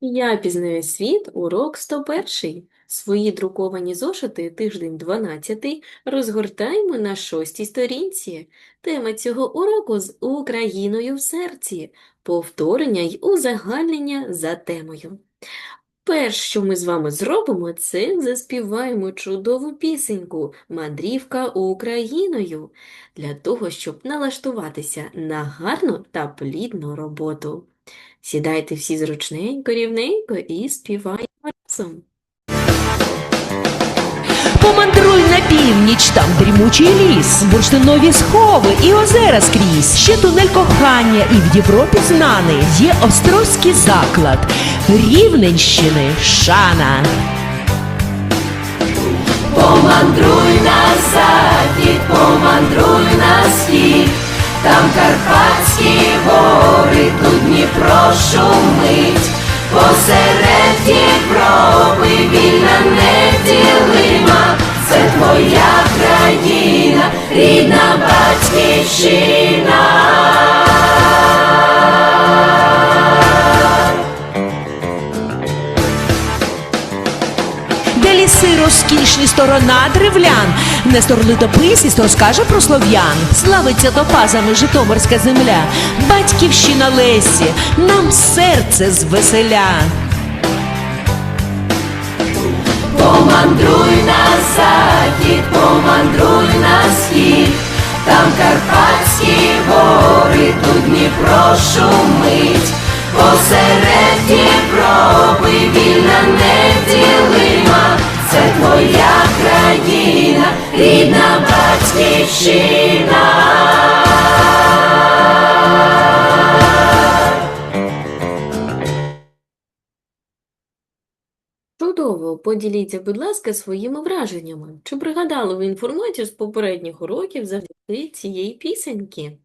Я пізнаю світ, урок 101. Свої друковані зошити, тиждень 12, розгортаємо на шостій сторінці. Тема цього уроку з Україною в серці, повторення й узагальнення за темою. Перш, що ми з вами зробимо, це заспіваємо чудову пісеньку «Мандрівка Україною» для того, щоб налаштуватися на гарну та плідну роботу. Сідайте всі зручненько, рівненько і співаємо разом. Помандруй на північ, там дрімучий ліс, бурштинові схови і озера скрізь. Ще тунель кохання і в Європі знаний. Є острозький заклад Рівненщини шана. Помандруй на захід, помандруй на схід, там Карпатські гори, тут Дніпро шумить, посеред Європи вільна неділима, це твоя країна, рідна батьківщина. Де ліси розкішні, сторона древлян. Нестор литописість розкаже про слов'ян. Славиться топазами Житомирська земля. Батьківщина Лесі, нам серце звеселя. Помандруй на захід, помандруй на схід, там Карпатські гори, тут Дніпро шумить, посеред Європи вільна неділима, це твоя країна, рідна батьківщина. Чудово! Поділіться, будь ласка, своїми враженнями. Чи пригадали ви інформацію з попередніх уроків завдяки цієї пісеньки?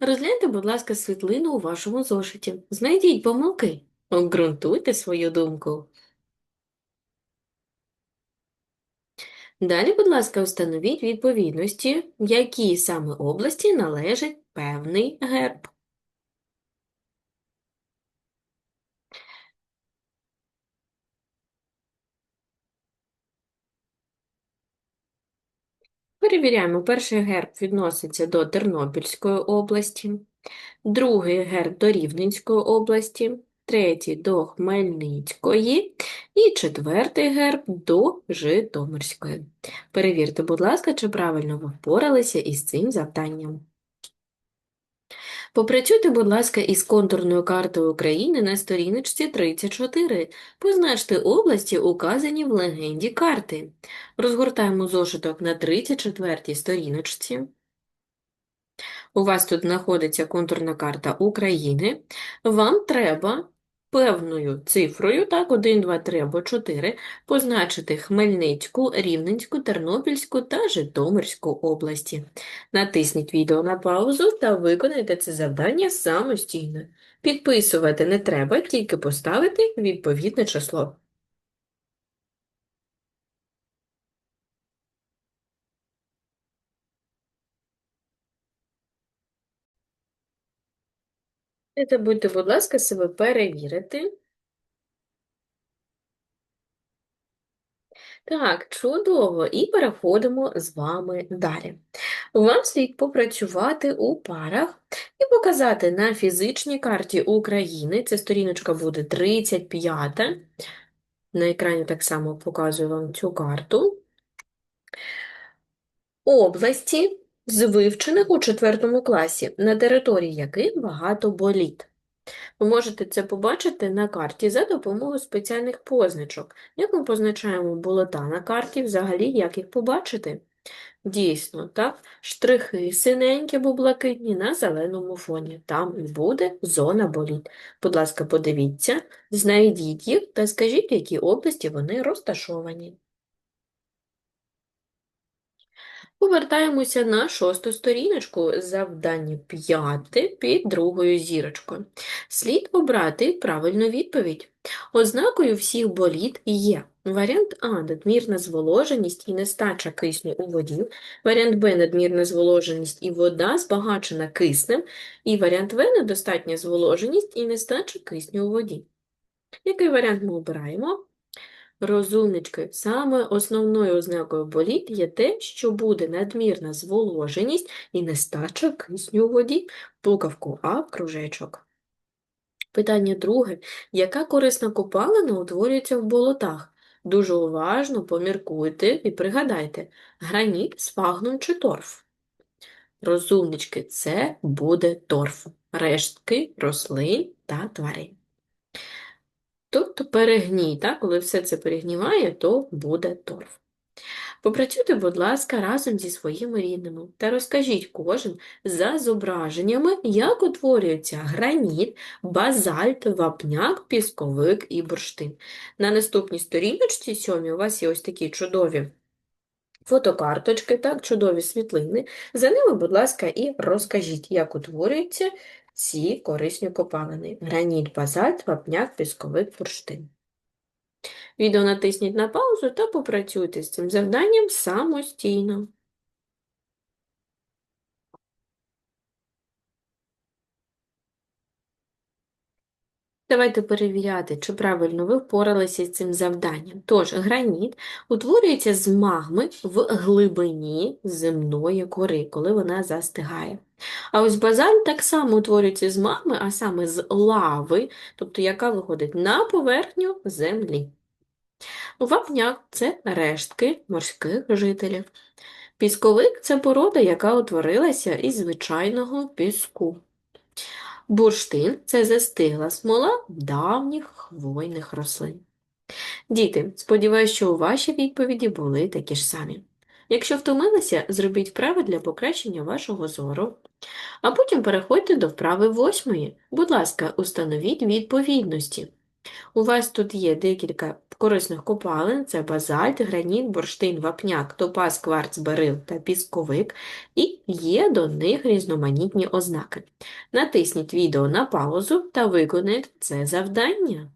Розгляньте, будь ласка, світлину у вашому зошиті. Знайдіть помилки. Обґрунтуйте свою думку. Далі, будь ласка, встановіть відповідності, в якій саме області належить певний герб. Перевіряємо, перший герб відноситься до Тернопільської області, другий герб до Рівненської області, третій до Хмельницької і четвертий герб до Житомирської. Перевірте, будь ласка, чи правильно ви впоралися із цим завданням. Попрацюйте, будь ласка, із контурною картою України на сторіночці 34. Позначте області, указані в легенді карти. Розгортаємо зошиток на 34 сторіночці. У вас тут знаходиться контурна карта України. Вам треба певною цифрою, так, 1, 2, 3 або 4, позначити Хмельницьку, Рівненську, Тернопільську та Житомирську області. Натисніть відео на паузу та виконайте це завдання самостійно. Підписувати не треба, тільки поставити відповідне число. Не забудьте, будь ласка, себе перевірити. Так, чудово. І переходимо з вами далі. Вам слід попрацювати у парах і показати на фізичній карті України, це сторіночка буде 35. На екрані так само показую вам цю карту. Області з вивчених у 4 класі, на території яких багато боліт. Ви можете це побачити на карті за допомогою спеціальних позначок. Як ми позначаємо болота на карті, взагалі, як їх побачити? Дійсно, так, штрихи синенькі або блакитні на зеленому фоні. Там і буде зона боліт. Будь ласка, подивіться, знайдіть їх та скажіть, в якій області вони розташовані. Повертаємося на шосту сторіночку, завдання п'яте під другою зірочкою. Слід обрати правильну відповідь. Ознакою всіх боліт є варіант А – надмірна зволоженість і нестача кисню у воді, варіант Б – надмірна зволоженість і вода збагачена киснем, і варіант В – недостатня зволоженість і нестача кисню у воді. Який варіант ми обираємо? Розумнички, саме основною ознакою боліт є те, що буде надмірна зволоженість і нестача кисню у воді. Буковку А кружечок. Питання друге. Яка корисна копалина утворюється в болотах? Дуже уважно поміркуйте і пригадайте. Граніт, сфагнум чи торф? Розумнички, це буде торф. Рештки рослин та тварин. Тобто перегній, так? Коли все це перегніває, то буде торф. Попрацюйте, будь ласка, разом зі своїми рідними та розкажіть кожен за зображеннями, як утворюється граніт, базальт, вапняк, пісковик і бурштин. На наступній сторіночці сьомій у вас є ось такі чудові фотокарточки, так, чудові світлини. За ними, будь ласка, і розкажіть, як утворюються ці корисні копалини. Граніт, базальт, вапняк, пісковик, бурштин. Відео натисніть на паузу та попрацюйте з цим завданням самостійно. Давайте перевіряти, чи правильно ви впоралися з цим завданням. Тож, граніт утворюється з магми в глибині земної кори, коли вона застигає. А ось базальт так само утворюється з магми, а саме з лави, тобто яка виходить на поверхню землі. Вапняк – це рештки морських жителів. Пісковик – це порода, яка утворилася із звичайного піску. Бурштин – це застигла смола давніх хвойних рослин. Діти, сподіваюся, що у ваші відповіді були такі ж самі. Якщо втомилися, зробіть вправи для покращення вашого зору. А потім переходьте до вправи восьмої. Будь ласка, установіть відповідності. У вас тут є декілька корисних копалин, це базальт, граніт, бурштин, вапняк, топаз, кварц, берил та пісковик, і є до них різноманітні ознаки. Натисніть відео на паузу та виконайте це завдання.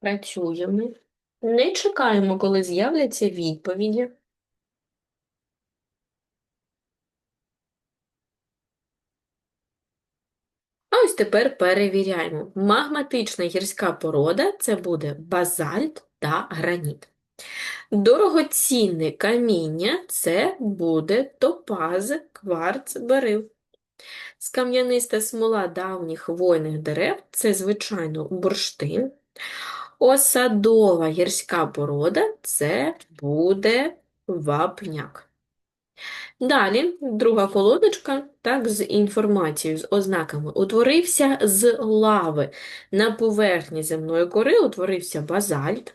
Працюємо. Не чекаємо, коли з'являться відповіді. А ось тепер перевіряємо. Магматична гірська порода – це буде базальт та граніт. Дорогоцінне каміння – це буде топаз, кварц, берил. Скам'яниста смола давніх хвойних дерев – це, звичайно, бурштин. Осадова гірська порода – це буде вапняк. Далі, друга колодочка, так, з інформацією, з ознаками. Утворився з лави. На поверхні земної кори утворився базальт.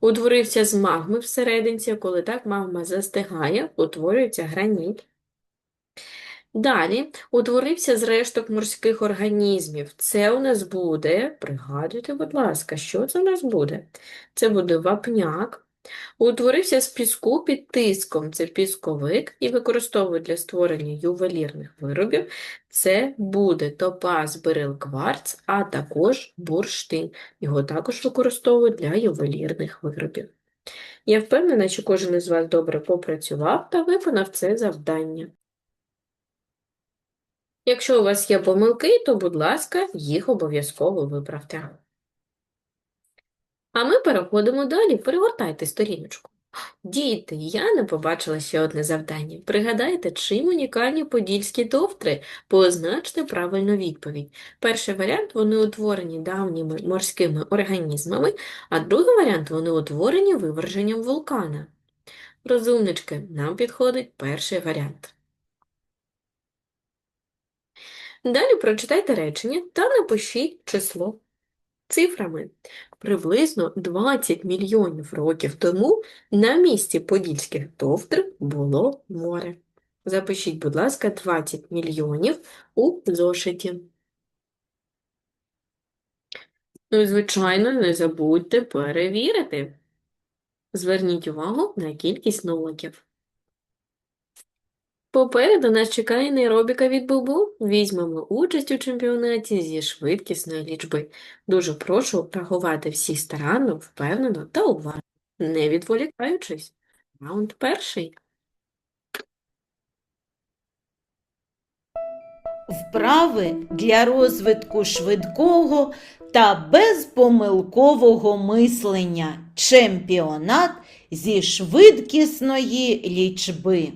Утворився з магми всерединці, коли так магма застигає, утворюється граніт. Далі утворився з решток морських організмів. Це у нас буде, пригадуйте, будь ласка, що це у нас буде? Це буде вапняк. Утворився з піску під тиском, це пісковик, і використовують для створення ювелірних виробів. Це буде топаз, берил, кварц, а також бурштин. Його також використовують для ювелірних виробів. Я впевнена, що кожен із вас добре попрацював та виконав це завдання. Якщо у вас є помилки, то, будь ласка, їх обов'язково виправте. А ми переходимо далі. Перегортайте сторіночку. Діти, я не побачила ще одне завдання. Пригадайте, чим унікальні подільські товтри? Позначте правильну відповідь. Перший варіант – вони утворені давніми морськими організмами, а другий варіант – вони утворені виверженням вулкана. Розумнички, нам підходить перший варіант. Далі прочитайте речення та напишіть число цифрами. Приблизно 20 мільйонів років тому на місці Подільських товтр було море. Запишіть, будь ласка, 20 мільйонів у зошиті. Ну і, звичайно, не забудьте перевірити. Зверніть увагу на кількість нуликів. Попереду нас чекає нейробіка від Бубу. Візьмемо участь у чемпіонаті зі швидкісної лічби. Дуже прошу рахувати всі старанно, впевнено та уважно, не відволікаючись. Раунд перший. Вправи для розвитку швидкого та безпомилкового мислення. Чемпіонат зі швидкісної лічби.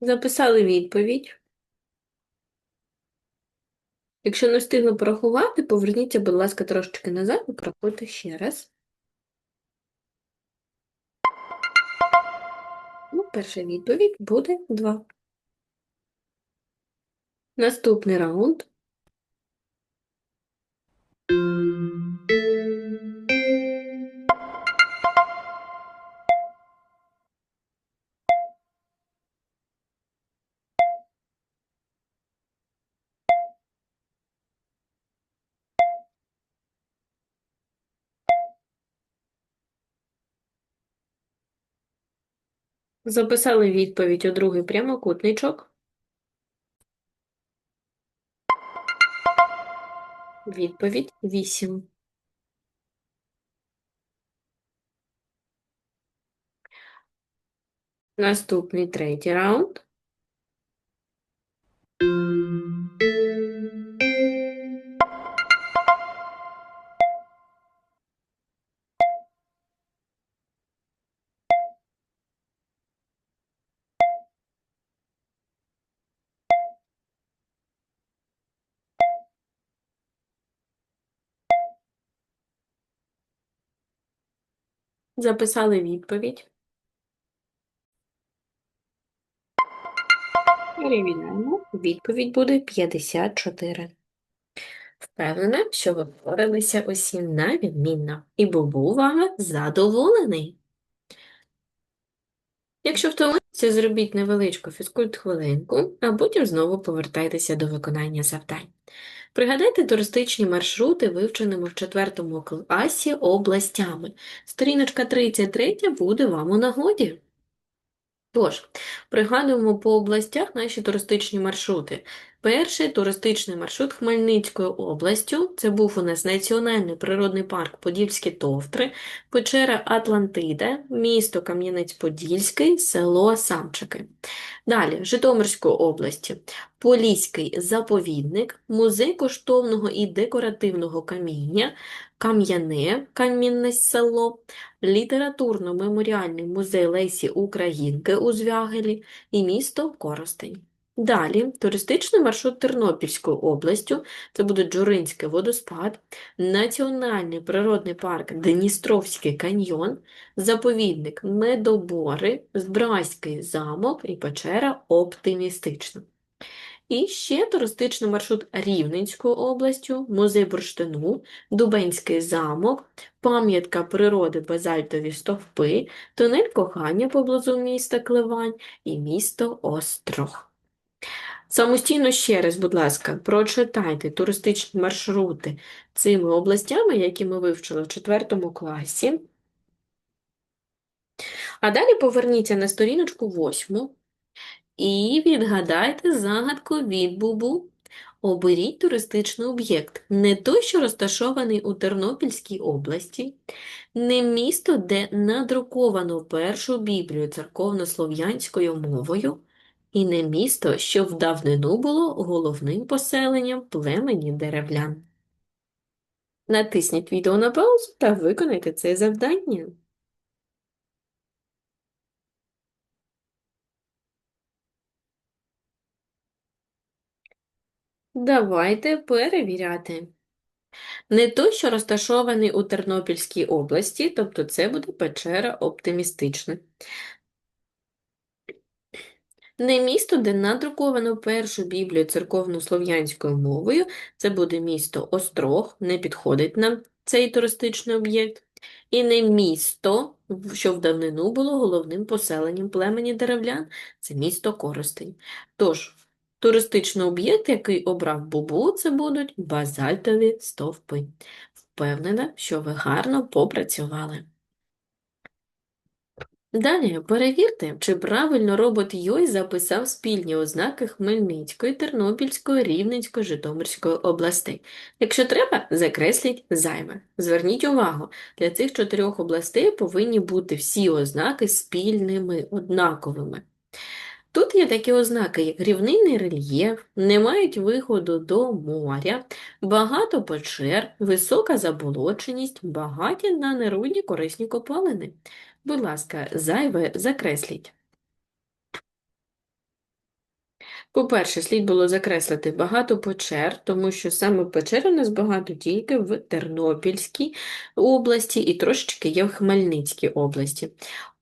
Записали відповідь. Якщо не встигли порахувати, поверніться, будь ласка, трошечки назад і порахуйте ще раз. Ну, перша відповідь буде 2. Наступний раунд. Записали відповідь у другий прямокутничок. Відповідь 8. Наступний третій раунд. Записали відповідь. Перевіряємо. Відповідь буде 54. Впевнена, що ви впоралися усі на відмінно. І Бубу вами задоволений. Якщо втомилися, зробіть невеличку фізкульт-хвилинку, а потім знову повертайтеся до виконання завдань. Пригадайте туристичні маршрути, вивченими в 4 класі областями. Сторіночка 33 буде вам у нагоді. Тож, пригадуємо по областях наші туристичні маршрути. Перший туристичний маршрут Хмельницькою областю. Це був у нас Національний природний парк Подільські Товтри, печера Атлантида, місто Кам'янець-Подільський, село Самчики. Далі, Житомирської області, Поліський заповідник, музей коштовного і декоративного каміння, Кам'яне, Камінне село, літературно-меморіальний музей Лесі Українки у Звягелі і місто Коростень. Далі туристичний маршрут Тернопільською областю, це буде Джуринський водоспад, Національний природний парк Дністровський каньйон, заповідник Медобори, Збрайський замок і печера Оптимістична. І ще туристичний маршрут Рівненською областю, музей бурштину, Дубенський замок, пам'ятка природи базальтові стовпи, тунель кохання поблизу міста Кливань і місто Острог. Самостійно ще раз, будь ласка, прочитайте туристичні маршрути цими областями, які ми вивчили в 4 класі. А далі поверніться на сторіночку 8 і відгадайте загадку від Бубу. Оберіть туристичний об'єкт, не той, що розташований у Тернопільській області, не місто, де надруковано першу Біблію церковнослов'янською мовою, і не місто, що в давнину було головним поселенням племені деревлян. Натисніть відео на паузу та виконайте це завдання. Давайте перевіряти. Не той, що розташований у Тернопільській області, тобто це буде печера оптимістична. Не місто, де надруковано першу Біблію церковно-слов'янською мовою, це буде місто Острог, не підходить нам цей туристичний об'єкт, і не місто, що в давнину було головним поселенням племені деревлян, це місто Коростень. Тож, туристичний об'єкт, який обрав Бубу, це будуть базальтові стовпи. Впевнена, що ви гарно попрацювали. Далі перевірте, чи правильно робот Йой записав спільні ознаки Хмельницької, Тернопільської, Рівненської, Житомирської областей. Якщо треба, закресліть зайве. Зверніть увагу, для цих чотирьох областей повинні бути всі ознаки спільними, однаковими. Тут є такі ознаки, як рівнинний рельєф, не мають виходу до моря, багато печер, висока заболоченість, багаті на нерудні корисні копалини. Будь ласка, зайве закресліть. По-перше, слід було закреслити багато печер, тому що саме печер у нас багато тільки в Тернопільській області і трошечки є в Хмельницькій області.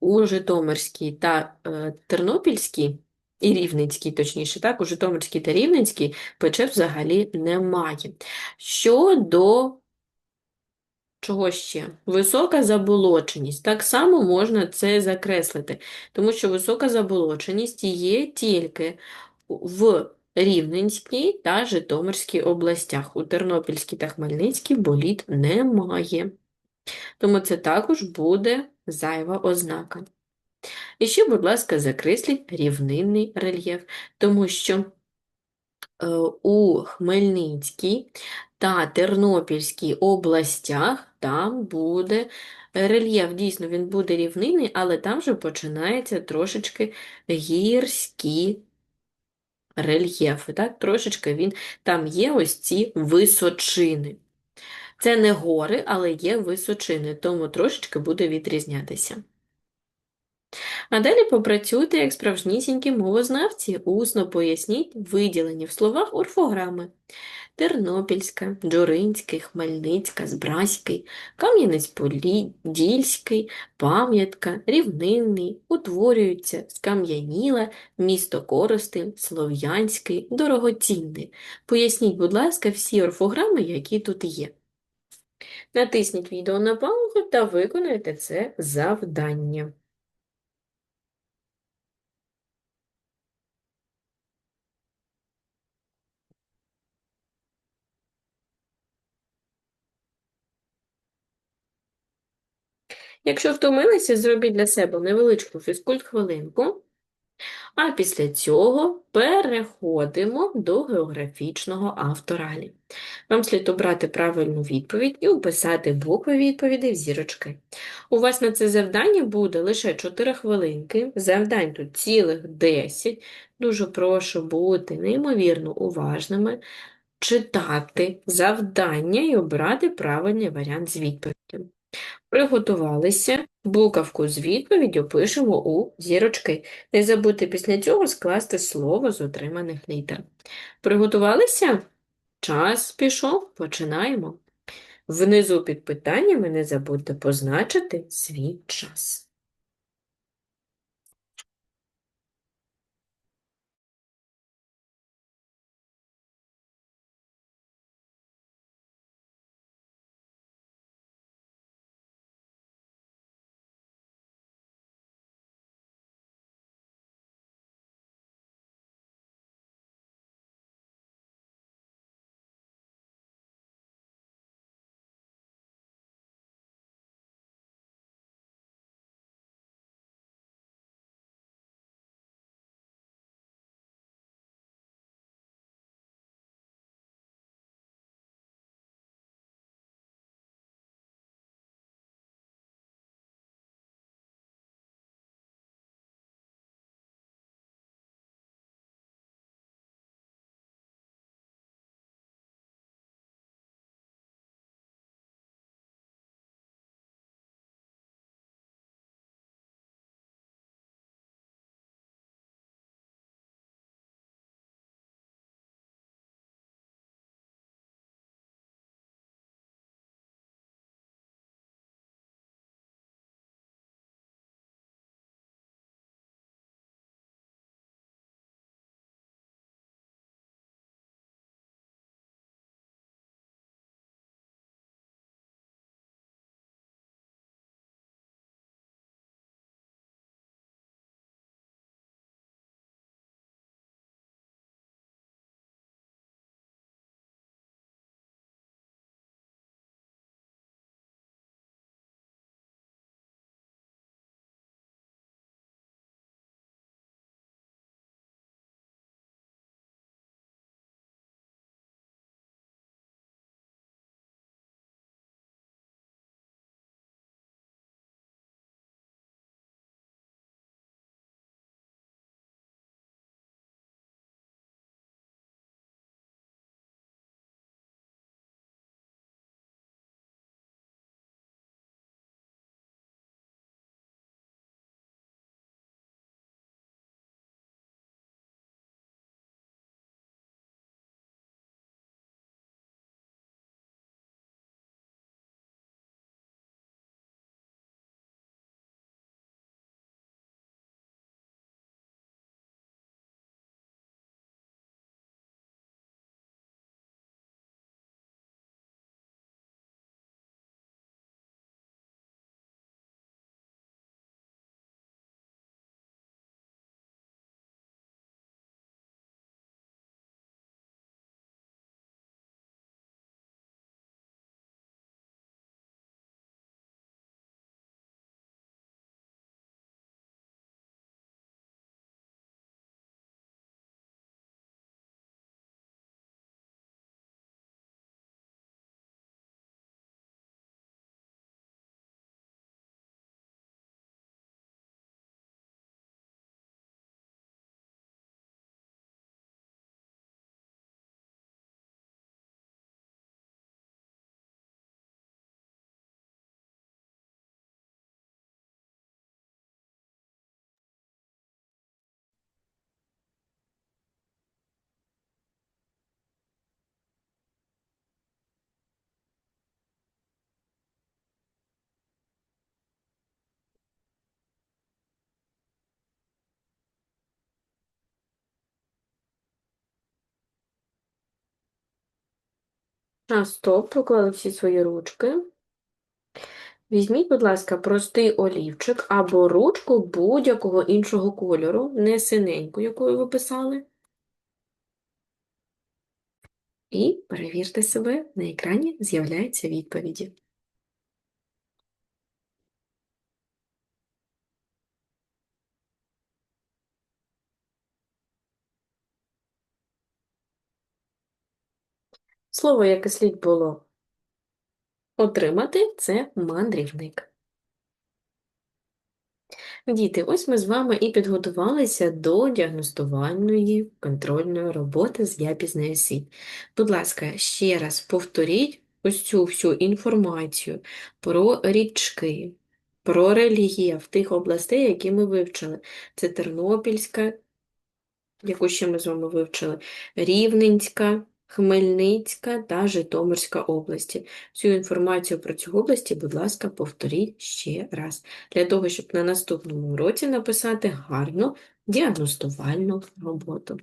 У Житомирській та е, Тернопільській і Рівненській, точніше, так, у Житомирській та Рівненській печер взагалі немає. Щодо Чого ще? Висока заболоченість. Так само можна це закреслити, тому що висока заболоченість є тільки в Рівненській та Житомирській областях. У Тернопільській та Хмельницькій боліт немає. Тому це також буде зайва ознака. І ще, будь ласка, закресліть рівнинний рельєф, тому що е, у Хмельницькій та Тернопільській областях там буде рельєф. Дійсно, він буде рівнинний, але там вже починається трошечки гірські рельєфи. Так? Трошечки він, там є ось ці височини. Це не гори, але є височини, тому трошечки буде відрізнятися. А далі попрацюйте як справжнісінькі мовознавці, усно поясніть виділені в словах орфограми. Тернопільська, Джуринський, Хмельницька, Збраський, Кам'янець-Подільський, Пам'ятка, Рівнинний, утворюються, скам'яніла, місто Коростень, Слов'янський, Дорогоцінний. Поясніть, будь ласка, всі орфограми, які тут є. Натисніть відео на паузу та виконайте це завдання. Якщо втомилися, зробіть для себе невеличку фізкульт-хвилинку, а після цього переходимо до географічного авторалі. Вам слід обрати правильну відповідь і описати букви відповідей в зірочки. У вас на це завдання буде лише 4 хвилинки, завдань тут цілих 10. Дуже прошу бути неймовірно уважними, читати завдання і обрати правильний варіант з відповіддю. Приготувалися, буковку з відповіддю пишемо у зірочки. Не забудьте після цього скласти слово з отриманих літер. Приготувалися? Час пішов, починаємо. Внизу під питаннями не забудьте позначити свій час. А, стоп, поклали всі свої ручки. Візьміть, будь ласка, простий олівчик або ручку будь-якого іншого кольору, не синеньку, якою ви писали. І перевірте себе, на екрані з'являються відповіді. Слово, яке слід було отримати, це мандрівник. Діти, ось ми з вами і підготувалися до діагностувальної контрольної роботи з «Я пізнаю світ». Будь ласка, ще раз повторіть ось цю всю інформацію про річки, про рельєф тих областей, які ми вивчили. Це Тернопільська, яку ще ми з вами вивчили, Рівненська, Хмельницька та Житомирська області. Цю інформацію про цю області, будь ласка, повторіть ще раз, для того, щоб на наступному уроці написати гарну діагностувальну роботу.